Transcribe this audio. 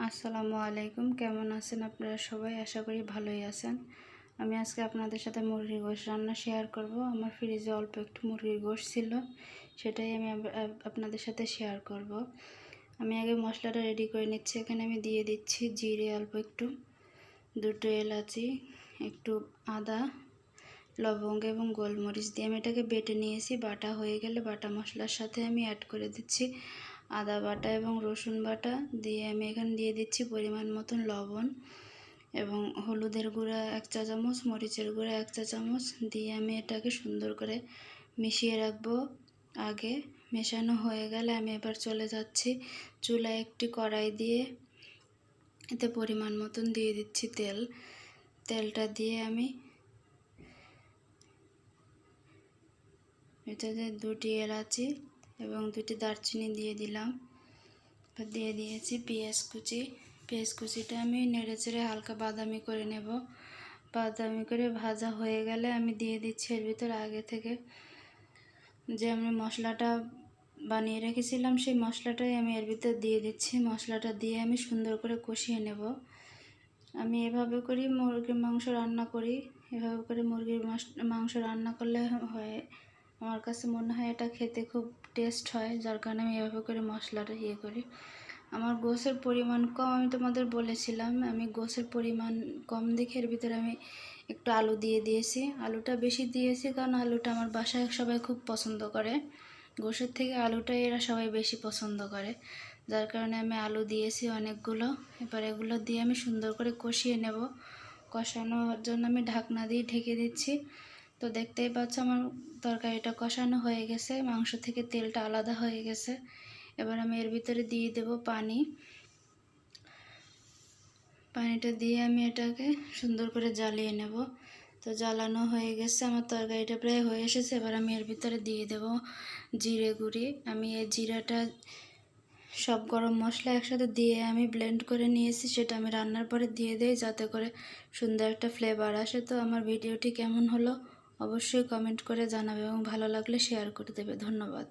আসসালামু আলাইকুম। কেমন আছেন আপনারা সবাই? আশা করি ভালোই আছেন। আমি আজকে আপনাদের সাথে মুরগির গোশ রান্না শেয়ার করব। আমার ফ্রিজে অল্প একটু মুরগির গোশ ছিল, সেটাই আমি আপ- আপ- আপনাদের সাথে শেয়ার করব। আমি আগে মশলাটা রেডি করে নিচ্ছি। এখানে আমি দিয়ে দিচ্ছি জিরে অল্প একটু, দুটো এলাচি, একটু আদা, লবঙ্গ এবং গোলমরিচ দিয়ে আমি এটাকে বেটে নিয়েছি। বাটা হয়ে গেলে বাটা মশলার সাথে আমি অ্যাড করে দিচ্ছি আদা বাটা এবং রসুন বাটা দিয়ে আমি এখানে দিয়ে দিচ্ছি পরিমাণ মতন লবণ এবং হলুদের গুঁড়া এক চা চামচ, মরিচের গুঁড়া এক চা চামচ দিয়ে আমি এটাকে সুন্দর করে মিশিয়ে রাখব। আগে মেশানো হয়ে গেলে আমি এবার চলে যাচ্ছি চুলায় একটি কড়াই দিয়ে। এতে পরিমাণ মতন দিয়ে দিচ্ছি তেল। তেলটা দিয়ে আমি এটাতে দুটি এলাচি এবং দুটি দারচিনি দিয়ে দিলাম। দিয়ে দিয়েছি পেঁয়াজ কুচি। পেঁয়াজ কুচিটা আমি নেড়ে চেড়ে হালকা বাদামি করে নেব। বাদামি করে ভাজা হয়ে গেলে আমি দিয়ে দিচ্ছি এর ভিতরে আগে থেকে যে আমি মশলাটা বানিয়ে রেখেছিলাম, সেই মশলাটাই আমি এর ভিতর দিয়ে দিচ্ছি। মশলাটা দিয়ে আমি সুন্দর করে কষিয়ে নেব। আমি এভাবে করি মুরগির মাংস রান্না করি। এভাবে করে মুরগির মাংস রান্না করলে হয় আমার কাছে মনে হয় এটা খেতে খুব টেস্ট হয়, যার কারণে আমি এভাবে করে মশলাটা ইয়ে করি। আমার গোসের পরিমাণ কম, আমি তোমাদের বলেছিলাম, আমি গোসের পরিমাণ কম দেখে এর ভিতরে আমি একটু আলু দিয়ে দিয়েছি। আলুটা বেশি দিয়েছি কারণ আলুটা আমার বাসায় সবাই খুব পছন্দ করে। গোসের থেকে আলুটাই এরা সবাই বেশি পছন্দ করে। যার কারণে আমি আলু দিয়েছি অনেকগুলো। এবার এগুলো দিয়ে আমি সুন্দর করে কষিয়ে নেব। কষানোর জন্য আমি ঢাকনা দিয়ে ঢেকে দিচ্ছি। তো দেখতেই পাচ্ছ আমার তরকারিটা কষানো হয়ে গেছে, মাংস থেকে তেলটা আলাদা হয়ে গেছে। এবার আমি এর ভিতরে দিয়ে দেব পানি। পানিটা দিয়ে আমি এটাকে সুন্দর করে জ্বালিয়ে নেব। তো জ্বালানো হয়ে গেছে, আমার তরকারিটা প্রায় হয়ে এসেছে। এবার আমি এর ভিতরে দিয়ে দেব জিরে গুঁড়ি। আমি এই জিরাটা সব গরম মশলা একসাথে দিয়ে আমি ব্লেন্ড করে নিয়েছি, সেটা আমি রান্নার পরে দিয়ে দিই যাতে করে সুন্দর একটা ফ্লেভার আসে। তো আমার ভিডিওটি কেমন হলো? অবশ্যই কমেন্ট করে জানাবে এবং ভালো লাগলে শেয়ার করে দেবে। ধন্যবাদ।